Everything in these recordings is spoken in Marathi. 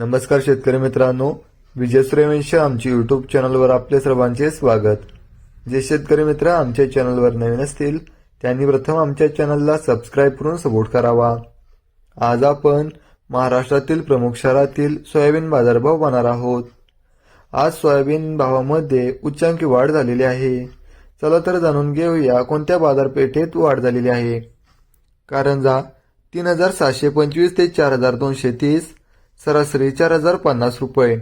नमस्कार शेतकरी मित्रांनो विजय सूर्यवंशी आमच्या युट्यूब चॅनलवर आपले सर्वांचे स्वागत. जे शेतकरी मित्र आमच्या चॅनलवर नवीन असतील त्यांनी प्रथम आमच्या चॅनलला सबस्क्राईब करून सपोर्ट करावा. आज आपण महाराष्ट्रातील प्रमुख शहरातील सोयाबीन बाजारभाव पाहणार आहोत. आज सोयाबीन भावामध्ये उच्चांकी वाढ झालेली आहे. चला तर जाणून घेऊया कोणत्या बाजारपेठेत वाढ झालेली आहे. कारंजा तीन हजार सातशे पंचवीस ते चार हजार दोनशे तीस सरासरी चार हजार पन्नास रुपये.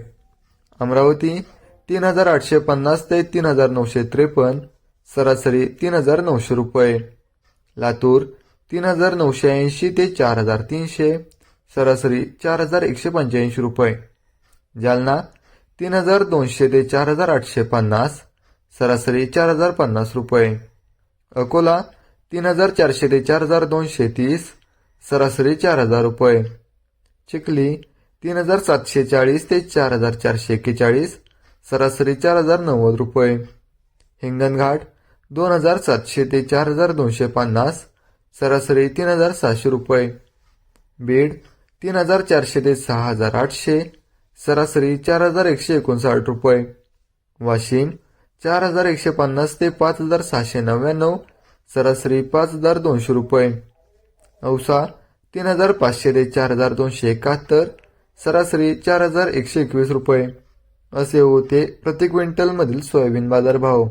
अमरावती तीन हजार आठशे पन्नास ते तीन हजार नऊशे त्रेपन्न. सरासरी तीन हजार नऊशे रुपये. लातूर तीन हजार नऊशे ऐंशी ते चार हजार तीनशे. सरासरी चार हजार एकशे पंच्याऐंशी रुपये. जालना तीन हजार दोनशे ते चार हजार आठशे पन्नास. सरासरी चार हजार पन्नास रुपये. अकोला तीन हजार चारशे ते चार हजार दोनशे तीस. सरासरी चार हजार रुपये. चिखली तीन हजार सातशे चाळीस ते चार हजार चारशे एक्केचाळीस सरासरी चार हजार नव्वद रुपये. हिंगणघाट दोन हजार सातशे ते चार हजार दोनशे पन्नास सरासरी तीन हजार सहाशे रुपये. बीड तीन हजार चारशे ते सहा हजार आठशे सरासरी चार हजार एकशे एकोणसाठ रुपये. वाशिम चार हजार एकशे पन्नास ते पाच हजार सहाशे नव्याण्णव सरासरी पाच हजार दोनशे रुपये. औसा तीन हजार पाचशे ते चार हजार दोनशे एकाहत्तर सरासरी चार हजार एकशे एकवीस रुपये. असे होते प्रति क्विंटलमधील सोयाबीन बाजारभाव.